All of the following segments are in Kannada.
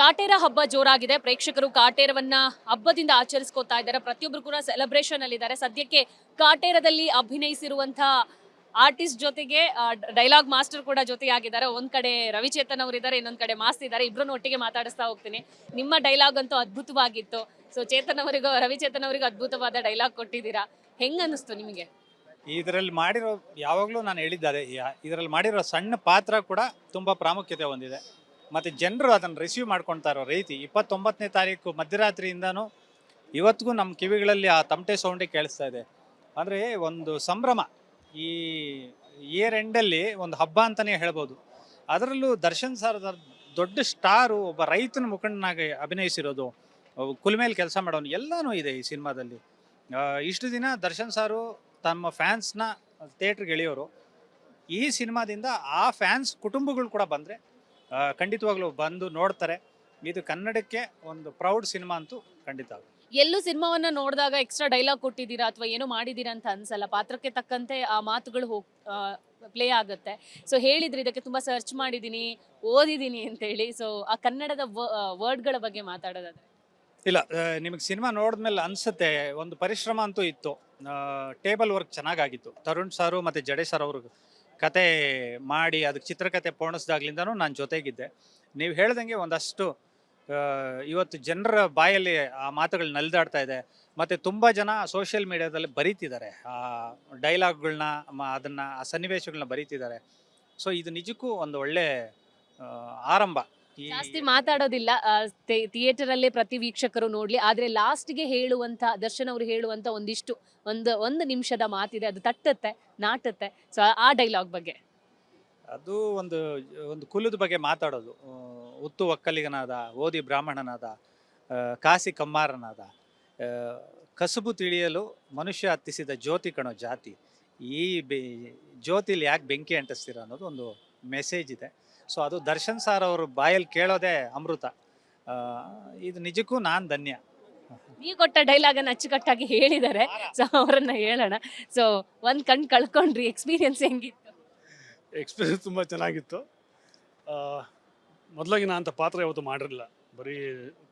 ಕಾಟೇರ ಹಬ್ಬ ಜೋರಾಗಿದೆ. ಪ್ರೇಕ್ಷಕರು ಕಾಟೇರವನ್ನ ಹಬ್ಬದಿಂದ ಆಚರಿಸ್ಕೊತಾ ಇದ್ದಾರೆ. ಪ್ರತಿಯೊಬ್ಬರು ಕೂಡ ಸೆಲೆಬ್ರೇಷನ್ ಅಲ್ಲಿ ಇದ್ದಾರೆ ಸದ್ಯಕ್ಕೆ ಕಾಟೇರದಲ್ಲಿ ಅಭಿನಯಿಸಿರುವಂತಹ ಆರ್ಟಿಸ್ಟ್ ಜೊತೆಗೆ ಡೈಲಾಗ್ ಮಾಸ್ಟರ್ ಕೂಡ ಜೊತೆಯಾಗಿದ್ದಾರೆ. ಒಂದ್ ಕಡೆ ರವಿಚೇತನ್ ಅವರು ಇದ್ದಾರೆ ಇನ್ನೊಂದ್ ಕಡೆ ಮಾಸ್ತಿ ಇದ್ದಾರೆ. ಇಬ್ಬರನ್ನು ಒಟ್ಟಿಗೆ ಮಾತಾಡಿಸ್ತಾ ಹೋಗ್ತೀನಿ. ನಿಮ್ಮ ಡೈಲಾಗ್ ಅಂತೂ ಅದ್ಭುತವಾಗಿತ್ತು. ಸೊ ಚೇತನ್ ಅವರಿಗೂ, ರವಿಚೇತನ್ ಅವರಿಗೂ ಅದ್ಭುತವಾದ ಡೈಲಾಗ್ ಕೊಟ್ಟಿದ್ದೀರಾ? ಹೆಂಗ ಅನಿಸ್ತು ನಿಮಗೆ? ಇದರಲ್ಲಿ ಮಾಡಿರೋ, ಯಾವಾಗಲೂ ನಾನು ಹೇಳಿದ್ದಾರೆ ಇದರಲ್ಲಿ ಮಾಡಿರೋ ಸಣ್ಣ ಪಾತ್ರ ಕೂಡ ತುಂಬ ಪ್ರಾಮುಖ್ಯತೆ ಹೊಂದಿದೆ. ಮತ್ತು ಜನರು ಅದನ್ನು ರಿಸೀವ್ ಮಾಡ್ಕೊಳ್ತಾ ಇರೋ ರೀತಿ ಇಪ್ಪತ್ತೊಂಬತ್ತನೇ ತಾರೀಕು ಮಧ್ಯರಾತ್ರಿಯಿಂದನೂ ಇವತ್ತಿಗೂ ನಮ್ಮ ಕಿವಿಗಳಲ್ಲಿ ಆ ತಮಟೆ ಸೌಂಡೇ ಕೇಳಿಸ್ತಾ ಇದೆ. ಅಂದರೆ ಒಂದು ಸಂಭ್ರಮ. ಈ ಇಯರ್ ಎಂಡಲ್ಲಿ ಒಂದು ಹಬ್ಬ ಅಂತಲೇ ಹೇಳ್ಬೋದು. ಅದರಲ್ಲೂ ದರ್ಶನ್ ಸರ್ ದೊಡ್ಡ ಸ್ಟಾರು, ಒಬ್ಬ ರೈತನ ಮುಖಂಡನಾಗಿ ಅಭಿನಯಿಸಿರೋದು ಕುಲ್ಮೇಲೆ ಕೆಲಸ ಮಾಡೋನು ಎಲ್ಲನೂ ಇದೆ ಈ ಸಿನಿಮಾದಲ್ಲಿ. ಇಷ್ಟು ದಿನ ದರ್ಶನ್ ಸಾರು ತಮ್ಮ ಫ್ಯಾನ್ಸ್ನ ಥಿಯೇಟ್ರಿಗೆ ಎಳೆಯೋರು. ಈ ಸಿನಿಮಾದಿಂದ ಆ ಫ್ಯಾನ್ಸ್ ಕುಟುಂಬಗಳು ಕೂಡ ಬಂದರೆ ಖಂಡಿತವಾಗ್ಲೂ ಬಂದು ನೋಡ್ತಾರೆ. ಇದು ಕನ್ನಡಕ್ಕೆ ಒಂದು ಪ್ರೌಡ್ ಸಿನಿಮಾ ಅಂತೂ ಖಂಡಿತ. ಎಲ್ಲೂ ಸಿನಿಮಾವನ್ನ ನೋಡಿದಾಗ ಎಕ್ಸ್ಟ್ರಾ ಡೈಲಾಗ್ ಕೊಟ್ಟಿದ್ದೀರಾ ಅಥವಾ ಏನು ಮಾಡಿದ್ದೀರಾ ಅಂತ ಅನ್ಸಲ್ಲ? ಪಾತ್ರಕ್ಕೆ ತಕ್ಕಂತೆ ಆ ಮಾತುಗಳು ಹೋಗ್ ಪ್ಲೇ ಆಗುತ್ತೆ. ಸೊ ಹೇಳಿದ್ರಿ ಇದಕ್ಕೆ ತುಂಬಾ ಸರ್ಚ್ ಮಾಡಿದ್ದೀನಿ ಓದಿದ್ದೀನಿ ಅಂತ ಹೇಳಿ ಸೊ ಆ ಕನ್ನಡದ ವರ್ಡ್ಗಳ ಬಗ್ಗೆ ಮಾತಾಡೋದಾದ್ರೆ. ಇಲ್ಲ ನಿಮಗೆ ಸಿನಿಮಾ ನೋಡಿದ್ಮೇಲೆ ಅನ್ಸುತ್ತೆ ಒಂದು ಪರಿಶ್ರಮ ಅಂತೂ ಇತ್ತು. ಟೇಬಲ್ ವರ್ಕ್ ಚೆನ್ನಾಗಾಗಿತ್ತು. ತರುಣ್ ಸಾರು ಮತ್ತು ಜಡೇ ಸರ್ ಅವ್ರಿಗೆ ಕತೆ ಮಾಡಿ ಅದಕ್ಕೆ ಚಿತ್ರಕತೆ ಪೋಣಿಸ್ದಾಗ್ಲಿಂದನೂ ನಾನು ಜೊತೆಗಿದ್ದೆ. ನೀವು ಹೇಳ್ದಂಗೆ ಒಂದಷ್ಟು ಇವತ್ತು ಜನರ ಬಾಯಲ್ಲಿ ಆ ಮಾತುಗಳು ನಲಿದಾಡ್ತಾ ಇದೆ. ಮತ್ತು ತುಂಬ ಜನ ಸೋಷಿಯಲ್ ಮೀಡಿಯಾದಲ್ಲಿ ಬರೀತಿದ್ದಾರೆ. ಆ ಡೈಲಾಗ್ಗಳನ್ನ ಅದನ್ನು, ಆ ಸನ್ನಿವೇಶಗಳನ್ನ ಬರೀತಿದ್ದಾರೆ. ಸೊ ಇದು ನಿಜಕ್ಕೂ ಒಂದು ಒಳ್ಳೆ ಆರಂಭ. ಜಾಸ್ತಿ ಮಾತಾಡೋದಿಲ್ಲ. ಥಿಯೇಟರ್ ಅಲ್ಲೇ ಪ್ರತಿ ವೀಕ್ಷಕರು ನೋಡ್ಲಿ. ಆದ್ರೆ ಲಾಸ್ಟ್ಗೆ ಹೇಳುವಂತ ದರ್ಶನ್ ಅವರು ಹೇಳುವಂತ ಒಂದಿಷ್ಟು ಒಂದು ಒಂದು ನಿಮಿಷದ ಮಾತಿದೆ. ಅದು ತಟ್ಟತ್ತೆ ನಾಟತ್ತೆ. ಸೊ ಆ ಡೈಲಾಗ್ ಬಗ್ಗೆ. ಅದು ಒಂದು ಒಂದು ಕುಲದ ಬಗ್ಗೆ ಮಾತಾಡೋದು. ಉತ್ತು ಒಕ್ಕಲಿಗನಾದ ಓದಿ ಬ್ರಾಹ್ಮಣನಾದ ಕಾಸಿ ಕಮ್ಮಾರನಾದ ಆ, ಕಸುಬು ತಿಳಿಯಲು ಮನುಷ್ಯ ಹತ್ತಿಸಿದ ಜ್ಯೋತಿ ಕಣೋ ಜಾತಿ. ಈ ಬೆ ಜ್ಯೋತಿಲಿ ಯಾಕೆ ಬೆಂಕಿ ಅಂಟಿಸ್ತೀರ ಅನ್ನೋದು ಒಂದು ಮೆಸೇಜ್ ಇದೆ. ಸೊ ಅದು ದರ್ಶನ್ ಸಾರ್ ಅವರು ಬಾಯಲ್ಲಿ ಕೇಳೋದೇ ಅಮೃತ. ಆ, ಇದು ನಿಜಕ್ಕೂ ನಾನು ಧನ್ಯ. ನೀವು ಕೊಟ್ಟ ಡೈಲಾಗ್ ಅನ್ನು ಅಚ್ಚುಕಟ್ಟಾಗಿ ಹೇಳಿದ್ದಾರೆ. ಸೊ ಅವರನ್ನ ಹೇಳೋಣ. ಸೊ ಒಂದ್ ಕಣ್ ಕಳ್ಕೊಂಡ್ರಿ ಎಕ್ಸ್ಪೀರಿಯನ್ಸ್ ಹೆಂಗಿತ್ತು? ಎಕ್ಸ್ಪೀರಿಯನ್ಸ್ ತುಂಬ ಚೆನ್ನಾಗಿತ್ತು. ಮೊದಲಾಗಿ ನಾನು ಅಂಥ ಪಾತ್ರ ಯಾವತ್ತೂ ಮಾಡಿರಲಿಲ್ಲ. ಬರೀ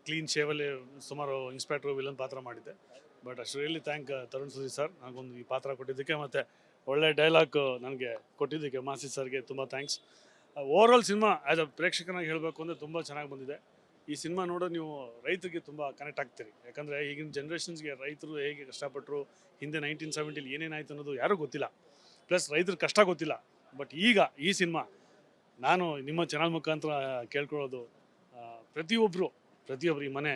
ಕ್ಲೀನ್ ಶೇವಲ್ಲಿ ಸುಮಾರು ಇನ್ಸ್ಪೆಕ್ಟ್ರು ವಿಲನ್ ಪಾತ್ರ ಮಾಡಿದ್ದೆ. ಬಟ್ ಅಷ್ಟು really thank Tarun Sudhir sir ನನಗೊಂದು ಈ ಪಾತ್ರ ಕೊಟ್ಟಿದ್ದಕ್ಕೆ ಮತ್ತು ಒಳ್ಳೆ ಡೈಲಾಗ್ ನನಗೆ ಕೊಟ್ಟಿದ್ದಕ್ಕೆ ಮಾಸಿ ಸರ್ಗೆ ತುಂಬ thanks over all cinema as a ಪ್ರೇಕ್ಷಕನಾಗಿ ಹೇಳಬೇಕು ಅಂದರೆ ತುಂಬ ಚೆನ್ನಾಗಿ ಬಂದಿದೆ. ಈ ಸಿನಿಮಾ ನೋಡೋ ನೀವು ರೈತರಿಗೆ ತುಂಬ ಕನೆಕ್ಟ್ ಆಗ್ತೀರಿ. ಯಾಕಂದರೆ ಈಗಿನ ಜನ್ರೇಷನ್ಸ್ಗೆ ರೈತರು ಹೇಗೆ ಕಷ್ಟಪಟ್ಟರು ಹಿಂದೆ ನೈನ್ಟೀನ್ ಸೆವೆಂಟಿಲಿ ಏನೇನಾಯ್ತು ಅನ್ನೋದು ಯಾರೂ ಗೊತ್ತಿಲ್ಲ. ಪ್ಲಸ್ ರೈತರ ಕಷ್ಟ ಗೊತ್ತಿಲ್ಲ. ಬಟ್ ಈಗ ಈ ಸಿನಿಮಾ ನಾನು ನಿಮ್ಮ ಚಾನಲ್ ಮುಖಾಂತರ ಕೇಳ್ಕೊಳ್ಳೋದು ಪ್ರತಿಯೊಬ್ಬರು ಪ್ರತಿಯೊಬ್ಬರು ಈ ಮನೆ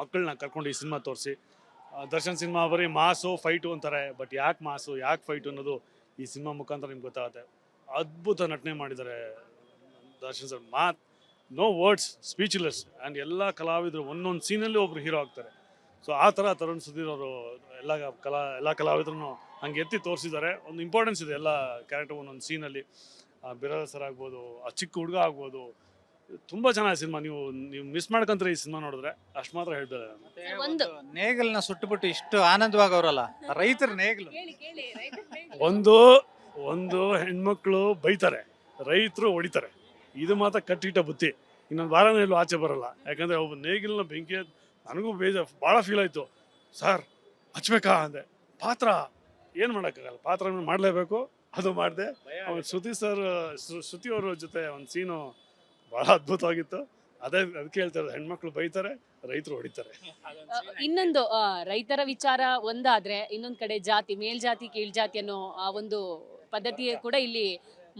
ಮಕ್ಕಳನ್ನ ಕರ್ಕೊಂಡು ಈ ಸಿನಿಮಾ ತೋರಿಸಿ. ದರ್ಶನ್ ಸಿನಿಮಾ ಬರೀ ಮಾಸು ಫೈಟು ಅಂತಾರೆ. ಬಟ್ ಯಾಕೆ ಮಾಸು, ಯಾಕೆ ಫೈಟು ಅನ್ನೋದು ಈ ಸಿನಿಮಾ ಮುಖಾಂತರ ನಿಮ್ಗೆ ಗೊತ್ತಾಗುತ್ತೆ. ಅದ್ಭುತ ನಟನೆ ಮಾಡಿದ್ದಾರೆ ದರ್ಶನ್ ಸರ್. ಮಾತ್ ನೋ ವರ್ಡ್ಸ್ ಸ್ಪೀಚ್ಲೆಸ್ ಆ್ಯಂಡ್ ಎಲ್ಲ ಕಲಾವಿದರು ಒಂದೊಂದು ಸೀನಲ್ಲಿ ಒಬ್ರು ಹೀರೋ ಆಗ್ತಾರೆ. ಸೊ ಆ ಥರ ತರುಣ್ ಸುಧೀರ್ ಅವರು ಎಲ್ಲ ಕಲಾ ಎಲ್ಲ ಕಲಾವಿದರನ್ನು ಹಂಗೆ ಎತ್ತಿ ತೋರಿಸಿದ್ದಾರೆ. ಒಂದು ಇಂಪಾರ್ಟೆನ್ಸ್ ಇದೆ ಎಲ್ಲ ಕ್ಯಾರೆಕ್ಟರ್ ಒಂದೊಂದು ಸೀನಲ್ಲಿ ಬಿರಾದ ಸರ್ ಆಗ್ಬೋದು ಆ ಚಿಕ್ಕ ಹುಡುಗ ಆಗ್ಬೋದು. ತುಂಬ ಚೆನ್ನಾಗಿ ಸಿನಿಮಾ. ನೀವು ನೀವು ಮಿಸ್ ಮಾಡ್ಕೊಂತಾರೆ ಈ ಸಿನಿಮಾ ನೋಡಿದ್ರೆ ಅಷ್ಟು ಮಾತ್ರ ಹೇಳ್ತಾರೆ. ಒಂದು. ನೇಗಲ್ನ ಸುಟ್ಟುಬಿಟ್ಟು ಇಷ್ಟು ಆನಂದವಾಗವ್ರಲ್ಲ ರೈತರ ನೇಗಲು. ಒಂದು ಒಂದು ಹೆಣ್ಮಕ್ಳು ಬೈತಾರೆ ರೈತರು ಹೊಡಿತಾರೆ. ಇದು ಮಾತ್ರ ಕಟ್ಟಿಟ್ಟ ಬುತ್ತಿ ಇನ್ನೊಂದು ವಾರನೇ ಎಲ್ಲೂ ಆಚೆ ಬರಲ್ಲ. ಯಾಕಂದರೆ ಒಬ್ಬ ನೇಗಿಲನ್ನ ಬೆಂಕಿ ನನಗೂ ಬೇಜ ಭಾಳ ಫೀಲ್ ಆಯಿತು. ಸರ್ ಹಚ್ಬೇಕಾ? ಅಂದೆ. ಪಾತ್ರ? ಏನು ಮಾಡೋಕ್ಕಾಗಲ್ಲ. ಪಾತ್ರ ಮಾಡಲೇಬೇಕು ಅದು ಮಾಡಿದೆ. ಅವ್ನು ಶ್ರುತಿ ಸರ್ ಶ್ರುತಿ ಅವ್ರ ಜೊತೆ ಒಂದು ಸೀನು ಭಾಳ ಅದ್ಭುತವಾಗಿತ್ತು. ಅದೇ ಅದಕ್ಕೆ ಹೇಳ್ತಾರೆ ಹೆಣ್ಮಕ್ಳು ಬೈತಾರೆ ರೈತರು ಹೊಡಿತಾರೆ. ಇನ್ನೊಂದು ರೈತರ ವಿಚಾರ ಒಂದಾದ್ರೆ ಇನ್ನೊಂದ್ ಕಡೆ ಜಾತಿ ಮೇಲ್ಜಾತಿ ಕೀಳ್ಜಾತಿ ಅನ್ನೋ ಆ ಒಂದು ಪದ್ಧತಿ ಕೂಡ ಇಲ್ಲಿ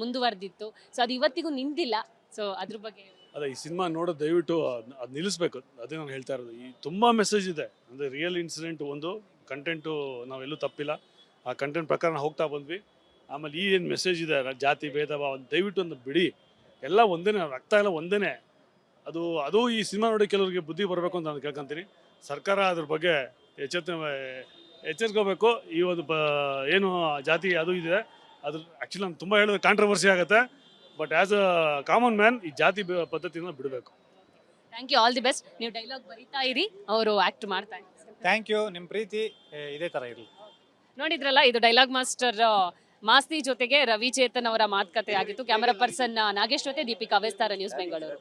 ಮುಂದುವರೆದಿತ್ತು. ಸೊ ಅದು ಇವತ್ತಿಗೂ ನಿಂತಿಲ್ಲ. ಸೊ ಅದ್ರ ಬಗ್ಗೆ ಅದೇ, ಈ ಸಿನಿಮಾ ನೋಡೋದು ದಯವಿಟ್ಟು ಅದು ನಿಲ್ಲಿಸ್ಬೇಕು. ಅದೇ ನಾನು ಹೇಳ್ತಾ ಇರೋದು. ಈ ತುಂಬ ಮೆಸೇಜ್ ಇದೆ. ಅಂದರೆ ರಿಯಲ್ ಇನ್ಸಿಡೆಂಟ್ ಒಂದು ಕಂಟೆಂಟು ನಾವೆಲ್ಲೂ ತಪ್ಪಿಲ್ಲ. ಆ ಕಂಟೆಂಟ್ ಪ್ರಕಾರ ಹೋಗ್ತಾ ಬಂದ್ವಿ. ಆಮೇಲೆ ಈ ಏನು ಮೆಸೇಜ್ ಇದೆ ಜಾತಿ, ಭೇದ, ಭಾವ ದಯವಿಟ್ಟು ಒಂದು ಬಿಡಿ. ಎಲ್ಲ ಒಂದೇನೆ, ರಕ್ತ ಎಲ್ಲ ಒಂದೇನೆ. ಅದು ಅದು ಈ ಸಿನಿಮಾ ನೋಡಿ ಕೆಲವರಿಗೆ ಬುದ್ಧಿ ಬರಬೇಕು ಅಂತ ನಾನು ಕೇಳ್ಕೊಂತೀನಿ. ಸರ್ಕಾರ ಅದ್ರ ಬಗ್ಗೆ ಎಚ್ಚೆತ್ತ ಎಚ್ಚೆತ್ಕೋಬೇಕು. ಈ ಒಂದು ಏನು ಜಾತಿ ಅದು ಇದೆ. ಅದ್ರ ಆ್ಯಕ್ಚುಲಿ ನಾನು ತುಂಬ ಹೇಳಿದ್ರೆ ಕಾಂಟ್ರವರ್ಸಿ ಆಗುತ್ತೆ but as a common man ಈ ಜಾತಿ ಬ- ಪದ್ಧತಿನ ಬಿಡಬೇಕು. Thank you all the best ನೀವು ಡೈಲಾಗ್ ಬರಿತಾ ಇರಿ ಅವರು ಆಕ್ಟ್ ಮಾಡ್ತಾ ಇರಿ ಥ್ಯಾಂಕ್ ಯು ನಿಮ್ಮ ಪ್ರೀತಿ ಏ, ಇದೇ ಥರ ಇರಲಿ. ನೋಡಿದ್ರಲ್ಲ ಇದು ಡೈಲಾಗ್ ಮಾಸ್ಟರ್ ಮಾಸ್ತಿ ಜೊತೆಗೆ ರವಿ ಚೇತನ್ ಅವರ ಮಾತುಕತೆ ಆಗಿತ್ತು. ಕ್ಯಾಮರಾ ಪರ್ಸನ್ ನಾಗೇಶ್ ಜೊತೆ ದೀಪಿಕಾ ಅವೇಸ್ತಾರ ನ್ಯೂಸ್ ಬೆಂಗಳೂರು